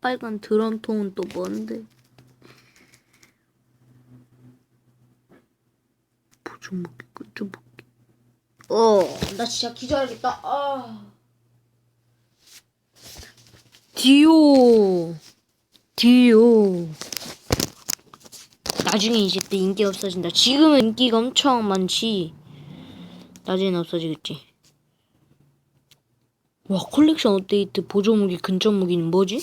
빨간 드럼통은 또 뭔데? 보좀 먹기, 좀 먹기. 어, 나 진짜 기절하겠다. 아. 디오, 디오. 나중에 이제 또 인기 없어진다. 지금은 인기가 엄청 많지. 나중엔 없어지겠지. 와 컬렉션 업데이트 보조무기 근접무기는 뭐지?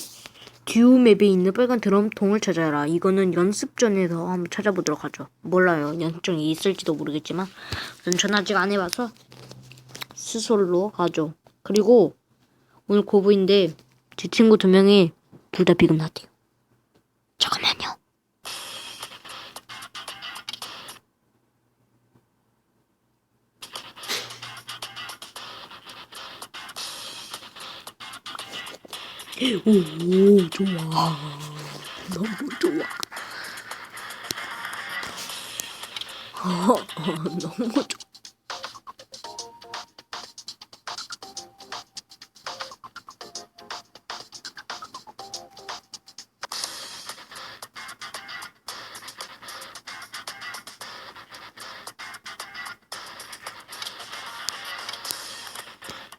듀오 맵에 있는 빨간 드럼통을 찾아라. 이거는 연습 전에서 한번 찾아보도록 하죠. 몰라요. 연습전이 있을지도 모르겠지만 전 아직 안 해봐서 스솔로 가죠. 그리고 오늘 고부인데 제 친구 두 명이 둘 다 비금 났대요. 잠깐만요. 오, 좋아. 너무 좋아. 너무 좋아.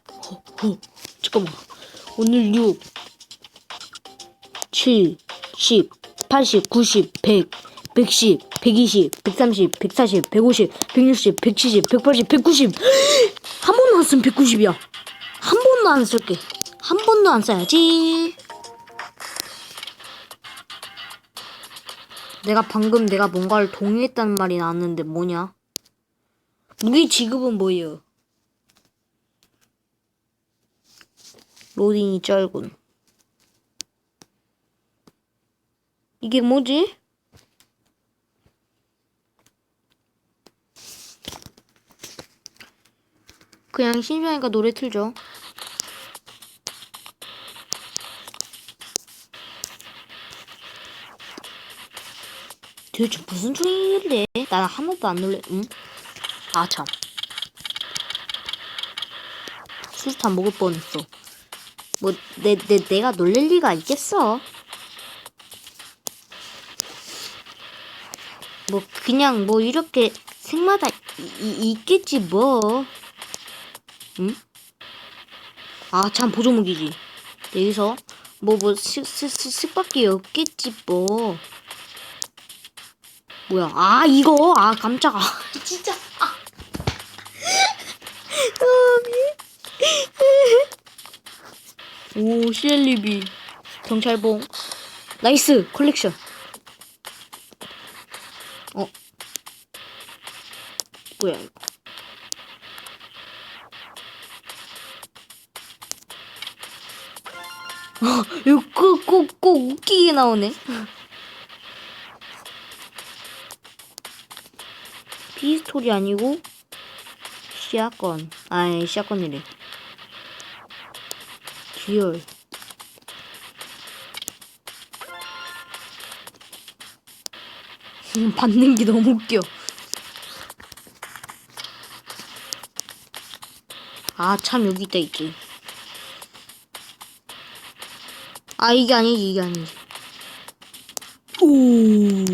어, 어, 잠깐만. 오늘 6, 7, 10, 80, 90, 100, 110, 120, 130, 140, 150, 160, 170, 180, 190. 한 번도 안 쓰면 190이야. 한 번도 안 쓸게. 한 번도 안 써야지. 내가 방금 내가 뭔가를 동의했다는 말이 나왔는데 뭐냐? 무기 지급은 뭐예요? 로딩이 짧군. 이게 뭐지? 그냥 심심하니까 노래 틀죠. 도대체 무슨 중인데? 나 하나도 안 놀래. 응? 아 참. 수류탄 먹을 뻔했어. 뭐 내 내 내가 놀랄 리가 있겠어? 뭐 그냥 뭐 이렇게 생마다 이, 이- 있겠지 뭐. 응? 아 참 보조무기지. 여기서 뭐뭐 식밖에 없겠지 뭐. 뭐야? 아 이거 아 깜짝아. 진짜. 아. 오 CLB 경찰봉 나이스 컬렉션. 뭐야 이거? 어, 이거 꼭 꼭 꼭 웃기게 나오네. 피스톨이 아니고 시아건. 아이 시아건이래. 음, 받는 게 너무 웃겨. 아, 참, 여기 있다, 있지. 아, 이게 아니지, 이게 아니지. 오.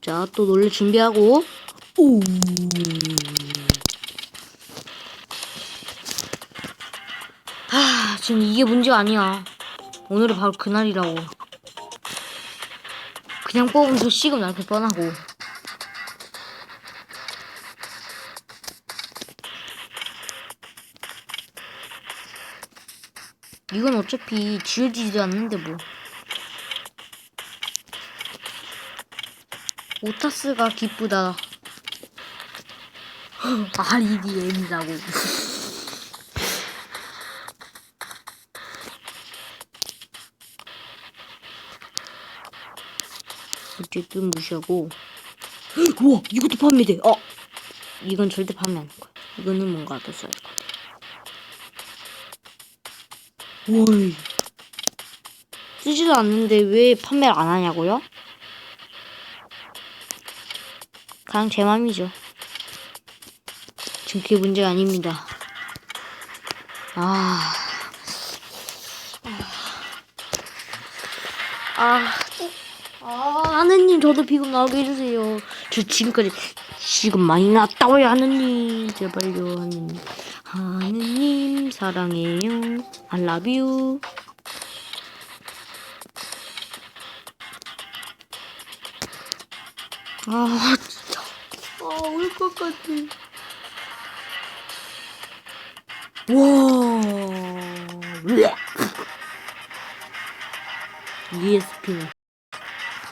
자, 또 놀래 준비하고. 오. 하, 지금 이게 문제가 아니야. 오늘이 바로 그날이라고. 그냥 뽑으면 더 시금 날게 뻔하고. 이건 어차피 지워지지도 않는데 뭐. 오타스가 기쁘다. REDM이라고. 어쨌든 무시하고. 우와, 이것도 판매돼. 어, 이건 절대 판매 안할 거야. 이거는 뭔가 더 써야 월. 쓰지도 않는데 왜 판매를 안 하냐고요? 그냥 제 맘이죠. 지금 그게 문제가 아닙니다. 아. 아. 아, 하느님, 저도 비금 나오게 해주세요. 저 지금까지 지금 많이 났다고요, 하느님. 제발요, 하느님. 하느님, 사랑해요. I love you. 아, 진짜. 아, 울 것 같아. 와. ESP는.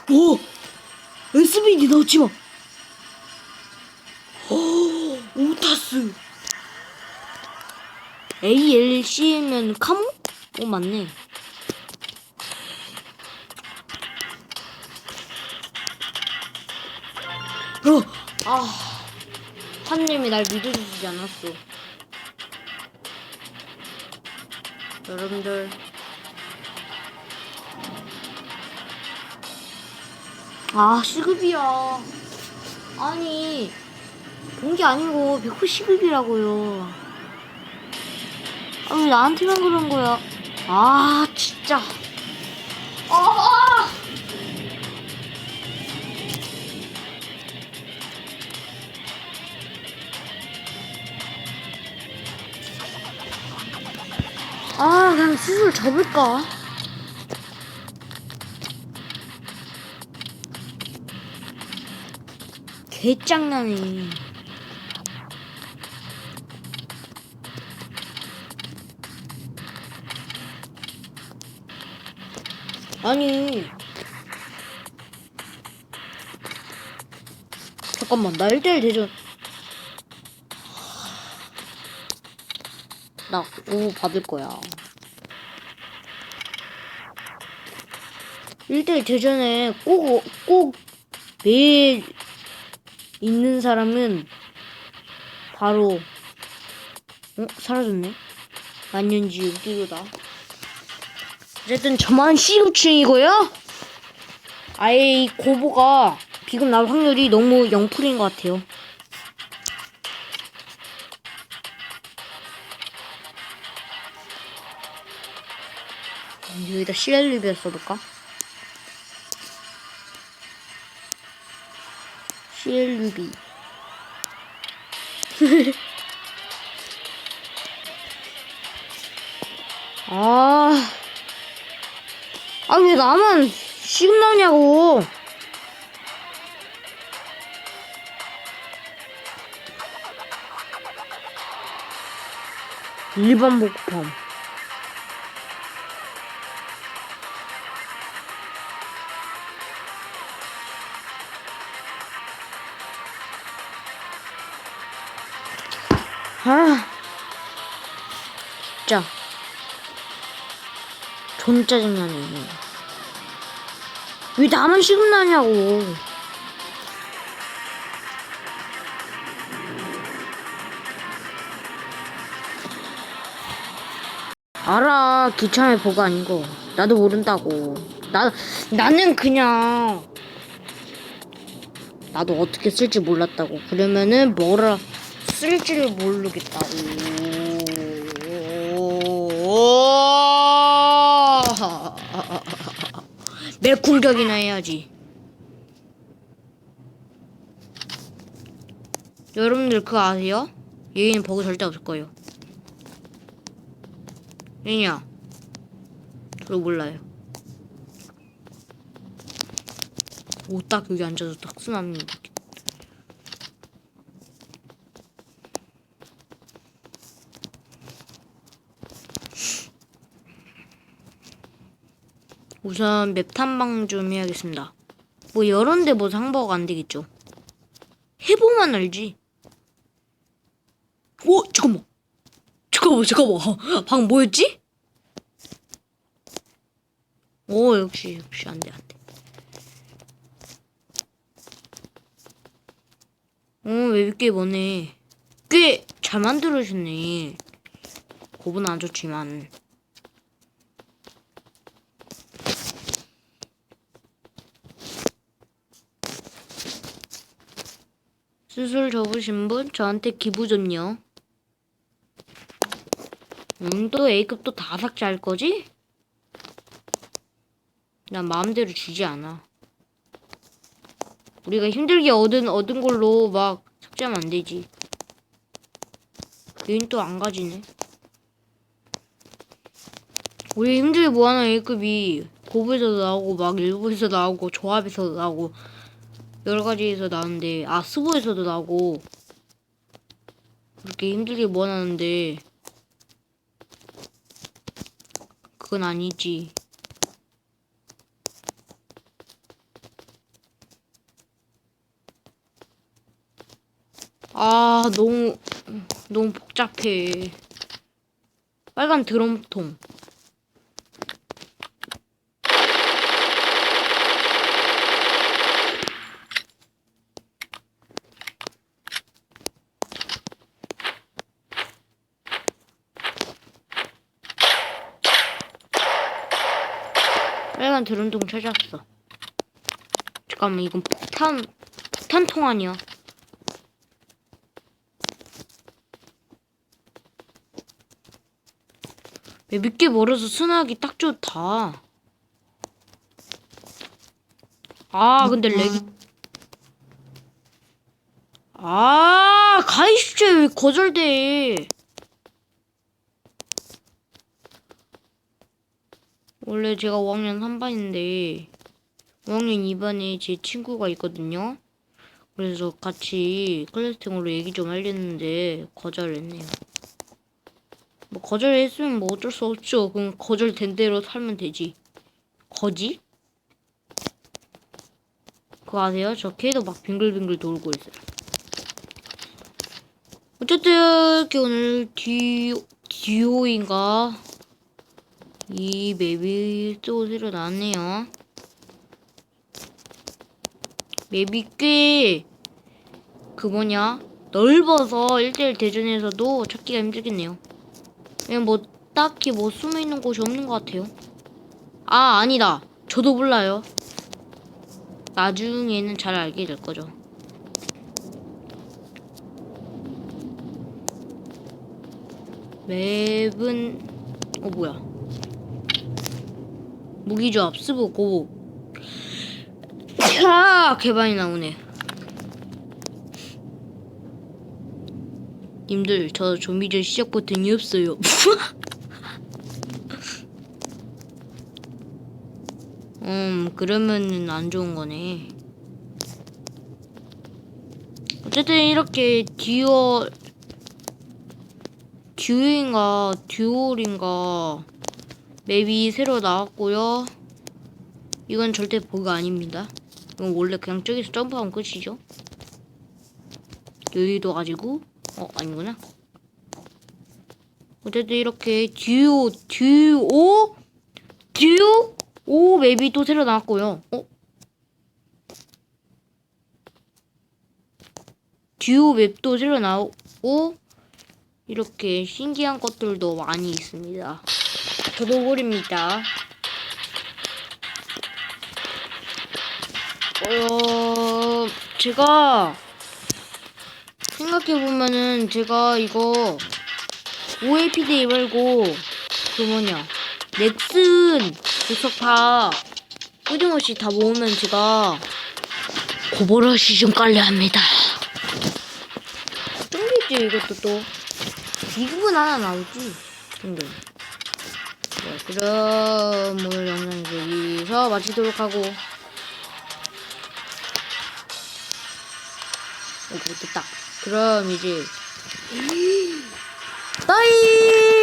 오! SBD 나오지 마! 오, 오타스! ALC면 카모? 오, 맞네. 어! 아. 하느님이 날 믿어주지 않았어. 여러분들. 아, 시급이야. 아니, 본 게 아니고, 100% 시급이라고요. 아, 왜 나한테만 그런 거야? 아, 진짜. 아! 아, 그냥 스스로 접을까? 개짱나네. 아니. 잠깐만, 나 1대1 대전. 나 오 받을 거야. 1대1 대전에 꼭, 꼭 매일 있는 사람은 바로 어? 사라졌네? 만년지 6기로다. 어쨌든 저만 시급충이고요. 아예 이 고보가 비금 나올 확률이 너무 0%인 것 같아요. 여기다 CL리비아 써볼까? CL루비 아, 아 왜 나만 시금 나오냐고. 일반 복판. 아, 진짜. 존 짜증나네. 왜 나만 시금 나냐고. 알아, 기차의 보가 아니고. 나도 모른다고. 나, 나는 그냥. 나도 어떻게 쓸지 몰랐다고. 그러면은 뭐라 쓸지를 모르겠다고. 매쿨격이나 해야지. 여러분들 그거 아세요? 얘는 버그 절대 없을 거예요. 얘냐? 저도 몰라요. 오, 딱 여기 앉아서 딱이 우선 맵 탐방 좀 해야겠습니다. 뭐 여런데 뭐 상버가 안 되겠죠. 해보면 알지. 오 잠깐만. 잠깐만 잠깐만. 방금 뭐였지? 오 역시 역시 안돼 안돼. 어 웹게 뭐네. 꽤 잘 만들어주네. 고분 안 좋지만. 수술 접으신 분 저한테 기부 좀요. 음, 또 A급 또 다 삭제할 거지? 난 마음대로 주지 않아. 우리가 힘들게 얻은 얻은 걸로 막 삭제하면 안 되지. 얘는 또 안 가지네. 우리 힘들게 모아놓은 A급이 고부에서도 나오고 막 일부에서 나오고 조합에서도 나오고 여러 가지에서 나오는데 아 스보에서도 나오고 그렇게 힘들게 모아놨는데 그건 아니지. 아 너무 너무 복잡해. 빨간 드럼통. 빨간 드럼통 찾았어. 잠깐만 이건 폭탄 폭탄통 아니야? 왜 늦게 멀어서 순하기 딱 좋다. 아 근데 렉이 아 가이슈제 왜 거절돼? 원래 제가 5학년 3반인데 5학년 2반에 제 친구가 있거든요. 그래서 같이 클래스팅으로 얘기 좀 하려는데 거절했네요. 뭐 거절했으면 뭐 어쩔 수 없죠. 그럼 거절된 대로 살면 되지. 거지? 그거 아세요? 저 걔도 막 빙글빙글 돌고 있어요. 어쨌든 오늘 듀 듀오인가 이 맵이 또 새로 나왔네요. 맵이 꽤 그 뭐냐 넓어서 1대1 대전에서도 찾기가 힘들겠네요. 그냥 뭐 딱히 뭐 숨어 있는 곳이 없는 것 같아요. 아 아니다. 저도 몰라요. 나중에는 잘 알게 될 거죠. 맵은 어 뭐야? 무기조합 스브 고. 아 개반이 나오네. 님들 저 좀비전 시작 버튼이 없어요. 음 그러면은 안 좋은 거네. 어쨌든 이렇게 듀얼 듀인가 듀얼인가 맵이 새로 나왔고요. 이건 절대 버그 아닙니다. 이건 원래 그냥 저기서 점프하면 끝이죠. 여유도 가지고 어 아니구나. 어쨌든 이렇게 듀오 듀오 듀오 오 맵이 또 새로 나왔고요. 어? 듀오 맵도 새로 나오고 이렇게 신기한 것들도 많이 있습니다. 모릅니다. 어, 제가 생각해보면은 제가 이거 OAPD 말고 그 뭐냐 넥슨 보석파 끊임없이 다 모으면 제가 고버러시 좀 깔려 합니다. 땡기지 이것도 또 비급은 하나 나오지 정도. 네, 그럼 오늘 영상 여기서 마치도록 하고. 오, 됐다. 그럼 이제. 빠이